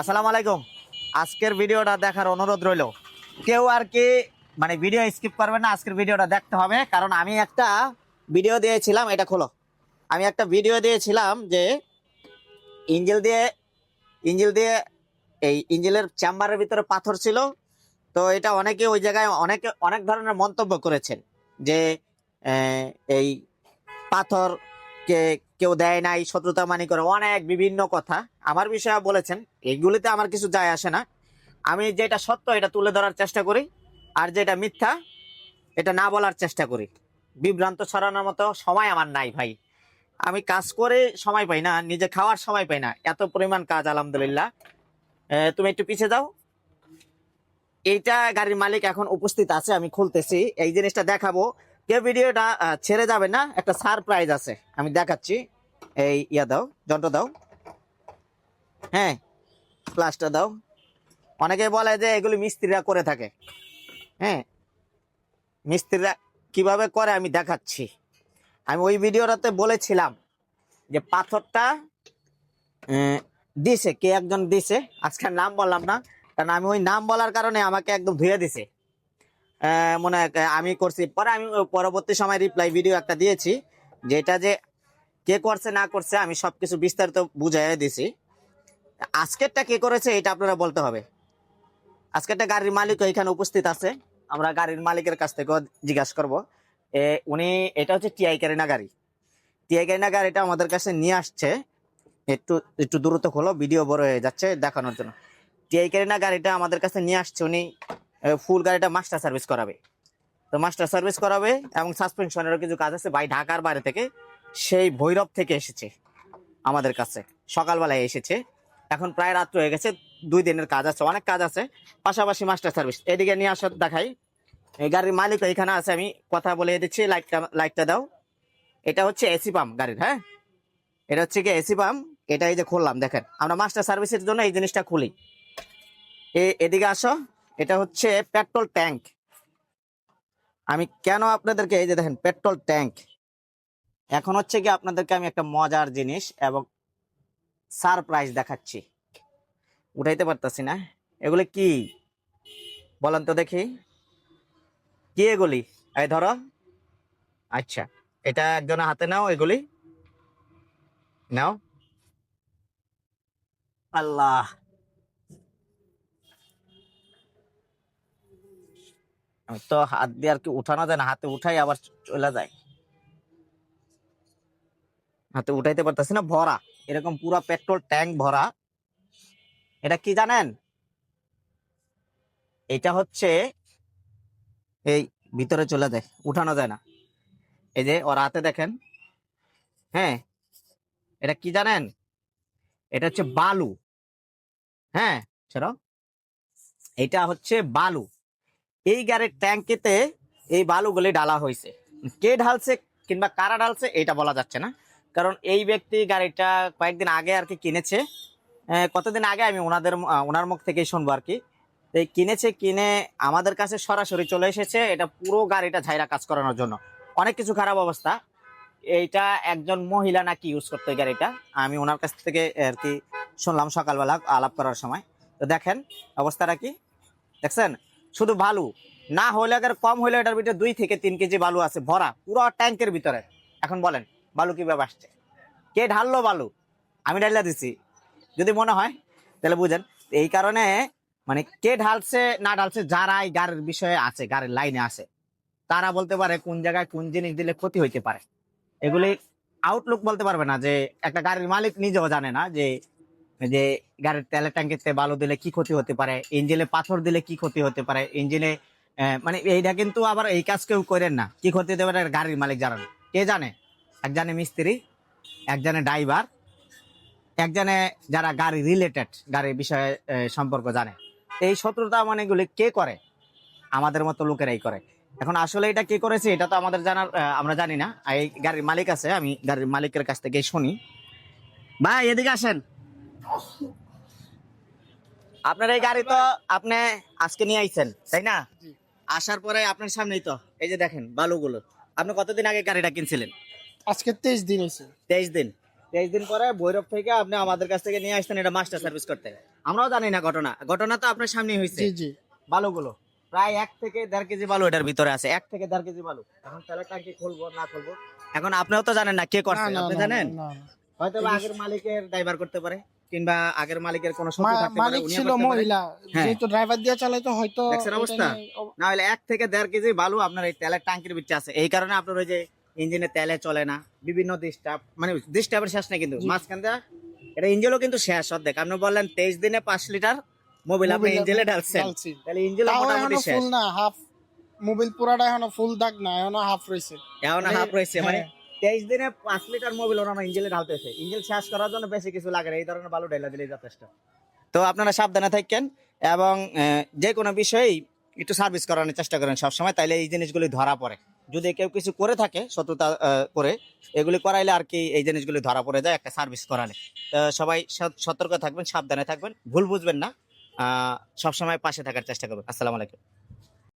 আসসালামু আলাইকুম। আজকের ভিডিওটা দেখার অনুরোধ রইল। কেউ আর কি মানে ভিডিও স্কিপ করবে না, আজকের ভিডিওটা দেখতে হবে, কারণ আমি একটা ভিডিও দিয়েছিলাম, এটা খোলো। আমি একটা ভিডিও দিয়েছিলাম যে ইঞ্জিল দিয়ে ইঞ্জিল দিয়ে, এই ইঞ্জিলের চেম্বারের ভিতরে পাথর ছিল। তো এটা অনেকে ওই জায়গায়, অনেকে অনেক ধরনের মন্তব্য করেছেন যে এই পাথরকে কেউ দেয় নাই, শত্রুতা মানি করে, অনেক বিভিন্ন কথা। আমার বিষয়ে বলেছেন, এগুলিতে আমার কিছু যায় আসে না। আমি যেটা সত্য, এটা তুলে ধরার চেষ্টা করি, আর যেটা মিথ্যা, এটা না বলার চেষ্টা করি। বিভ্রান্ত ছড়ানোর মতো সময় আমার নাই ভাই। আমি কাজ করে সময় পাই না, নিজে খাওয়ার সময় পাই না। এত পরিমাণ কাজ, আলহামদুলিল্লাহ। তুমি একটু পিছিয়ে যাও। এইটা গাড়ির মালিক এখন উপস্থিত আছে, আমি খুলতেছি। এই জিনিসটা দেখাবো। কে ভিডিওটা ছেড়ে যাবে না, একটা সারপ্রাইজ আছে, আমি দেখাচ্ছি। এই ইয়া দাও, যন্ত্র দাও। হ্যাঁ প্লাসটা দাও। অনেকে বলে যে এগুলি মিস্ত্রিরা করে থাকে। হ্যাঁ মিস্ত্রিরা কীভাবে করে আমি দেখাচ্ছি। আমি ওই ভিডিওটাতে বলেছিলাম যে পাথরটা দিছে, কে একজন দিছে, আজকে নাম বললাম না, কারণ আমি ওই নাম বলার কারণে আমাকে একদম ধুয়ে দিছে। মনে আমি করছি। পরে আমি পরবর্তী সময় রিপ্লাই ভিডিও একটা দিয়েছি, যেটা যে কে করছে, না করছে, আমি সবকিছু বিস্তারিত বুঝাই দিছি। আজকেরটা কে করেছে, এটা আপনারা বলতে হবে। আজকেরটা গাড়ির মালিক এখানে উপস্থিত আছে, আমরা গাড়ির মালিকের কাছ থেকেও জিজ্ঞাসা করব। উনি, এটা হচ্ছে টিআই ক্যারিনা গাড়ি। টিআই ক্যারিনা গাড়িটা আমাদের কাছে নিয়ে আসছে। একটু একটু দূরত্ব খোলো, ভিডিও বড় হয়ে যাচ্ছে দেখানোর জন্য। টিআই ক্যারিনা গাড়িটা আমাদের কাছে নিয়ে আসছে, উনি ফুল গাড়িটা মাস্টার সার্ভিস করাবে। তো মাস্টার সার্ভিস করাবে এবং সাসপেনশনেরও কিছু কাজ আছে। ভাই, ঢাকার বাইরে থেকে সেই ভৈরব থেকে এসেছে আমাদের কাছে। সকালবেলায় এসেছে। এখন প্রায় রাত্র হয়ে গেছে, দুই দিনের কাজ আছে, অনেক কাজ আছে। পাশাপাশি মাস্টার সার্ভিস। এদিকে নিয়ে আসার দেখাই। এই গাড়ির মালিক এখানে আছে, আমি কথা বলে দিচ্ছি, লাইটটা লাইটটা দাও। এটা হচ্ছে এসি পাম্প গাড়ির হ্যাঁ? এটা হচ্ছে কি এসি পাম্প? এটা এই যে খুললাম, দেখেন। আমরা মাস্টার সার্ভিসের জন্য এই জিনিসটা খুলি। এদিকে আসো। এটা হচ্ছে পেট্রোল ট্যাঙ্ক। আমি কেন আপনাদেরকে এই যে দেখেন, পেট্রোল ট্যাঙ্ক? এখন হচ্ছে কি আপনাদেরকে আমি একটা মজার জিনিস এবং সারপ্রাইজ দেখাচ্ছি। উঠাইতে পারতাছি না। এগুলি কি? বলেন তো দেখি। কি এগুলি? এই ধরো। আচ্ছা এটা একজনের হাতে নাও এগুলি। নাও। আল্লাহ। তো হাত দিয়ে আর কি উঠানো যায় না, হাতে উঠাই আবার চলে যায়। হাতে উঠাইতে পারতেছি না, ভরা। এরকম পুরো পেট্রোল ট্যাঙ্ক ভরা। এটা কি জানেন? এটা হচ্ছে এই ভিতরে চলে যায়, উঠানো যায় না। এই যে ওর হাতে দেখেন হ্যাঁ এটা কি জানেন? এটা হচ্ছে বালু। হ্যাঁ চলো এটা হচ্ছে বালু। এই গাড়ির ট্যাঙ্কিতে এই বালুগুলি ডালা হয়েছে কে ঢালছে কিংবা কারা ঢালছে, এটা বলা যাচ্ছে না। কারণ এই ব্যক্তি গাড়িটা কয়েকদিন আগে আর কি কিনেছে। কতদিন আগে আমি ওনাদের ওনার মুখ থেকেই শুনব আর কি। এই কিনেছে কিনে আমাদের কাছে সরাসরি চলে এসেছে, এটা পুরো গাড়িটা ঝাইরা কাজ করানোর জন্য। অনেক কিছু খারাপ অবস্থা। এইটা একজন মহিলা নাকি ইউজ করতে গাড়িটা, আমি ওনার কাছ থেকে আর কি শুনলাম সকালবেলা আলাপ করার সময়। তো দেখেন, অবস্থাটা কি? দেখছেন? শুধু বালু। না হলে আগে কম হলে এটার ভিতরে দুই থেকে তিন কেজি বালু আছে, ভরা, পুরো ট্যাঙ্কের ভিতরে। এখন বলেন বালু কীভাবে আসছে? কে ঢাললো বালু? আমি ঢালিয়া দিছি। যদি মনে হয়, তাহলে বুঝেন। এই কারণে মানে কে ঢালছে, না ঢালছে যারা এই গাড়ির বিষয়ে আছে, গাড়ির লাইনে আছে, তারা বলতে পারে কোন জায়গায় কোন জিনিস দিলে ক্ষতি হইতে পারে। এগুলি আউটলুক বলতে পারবে না যে একটা গাড়ির মালিক নিজেও জানে না যে যে গাড়ির তেলের ট্যাঙ্কিতে বালু দিলে কি ক্ষতি হতে পারে, ইঞ্জিনে পাথর দিলে কি ক্ষতি হতে পারে, ইঞ্জিনে মানে এইটা কিন্তু আবার এই কাজ কেউ করেন না। কি ক্ষতি হতে পারে, গাড়ির মালিক জানেন কে জানে? একজনে মিস্ত্রি একজনে ড্রাইভার একজনে যারা গাড়ি রিলেটেড গাড়ির বিষয়ে সম্পর্ক জানে। এই শত্রুতা মানে এগুলি কে করে? আমাদের মতো লোকেরাই করে। এখন আসলে এটা কে করেছে এটা তো আমাদের জানার আমরা জানি না। এই গাড়ির মালিক আছে আমি গাড়ির মালিকের কাছ থেকে শুনি। ভাই এদিকে আসেন। আপনার এই গাড়ি তো আপনি আজকে নিয়ে আইছেন তাই না? আসার পরে আপনার সামনেই তো এই যে দেখেন বালুগুলো। আপনি কতদিন আগে গাড়িটা কিনছিলেন? আজকে তেইশ দিন হয়েছে। তেইশ দিন। তেইশ দিন পরে ভৈরব থেকে আপনি আমাদের কাছ থেকে নিয়ে আসতেন এটা মাস্টার সার্ভিস করতে। আমরাও জানি না ঘটনা। ঘটনা তো আপনার সামনে হয়েছে। জি জি। বালুগুলো। প্রায় এক থেকে দেড় কেজি বালু এটার ভিতরে আছে। এক থেকে দেড় কেজি বালু। এখন তেলের ট্যাঙ্কি খুলবো না খুলবো? এখন আপনিও তো জানেন না কে করছে। আপনি জানেন। হয়তো বা আগের মালিকের ড্রাইভার করতে পারে কিংবা আগের মালিকের কোনো শত্রু থাকতে পারে মালিক ছিল মহিলা। হ্যাঁ। যেহেতু ড্রাইভার দিয়ে চালাইতো হয়তো দেখছেন অবস্থা? না হলে এক থেকে দেড় কেজি বালু আপনার এই তেলের ট্যাঙ্কির ভিতরে আছে। এই কারণে আপনার ওই যে ইঞ্জিনে তেলে চলে না বিভিন্ন ডিস্টার্ব মানে ডিস্টার্বের শেষ নেই কিন্তু। মাঝখান দিয়ে এটা ইঞ্জিনও কিন্তু শেষ অর্ধেক। আপনি বললেন তেইশ দিনে পাঁচ লিটার মোবিল আপনি ইঞ্জিনে ঢালছেন। তাহলে ইঞ্জিন মোটামুটি শেষ। না হাফ মোবিল পুরাটা এখনও ফুল দাগ না এখনও হাফ রয়েছে এখন হাফ রয়েছে মানে হ্যাঁ। তেইশ দিনে পাঁচ লিটার মোবিল ইঞ্জিনে ঢালতেছে। ইঞ্জিন শেষ করার জন্য বেশি কিছু লাগে এই ধরনের বালু ঢেলা দিলেই যথেষ্ট। তো আপনারা সাবধানে থাকেন এবং যে কোনো বিষয়েই একটু সার্ভিস করানোর চেষ্টা করেন সবসময় তাইলে এই জিনিসগুলি ধরা পড়ে। যদি কেউ কিছু করে থাকে সততা করে, এগুলি করাইলে আর কি এই জিনিসগুলি ধরা পড়ে যায়, একটা সার্ভিস করালে। সবাই সত- সতর্ক থাকবেন, সাবধানে থাকবেন, ভুল বুঝবেন না সবসময় পাশে থাকার চেষ্টা করবেন। আসসালামু আলাইকুম।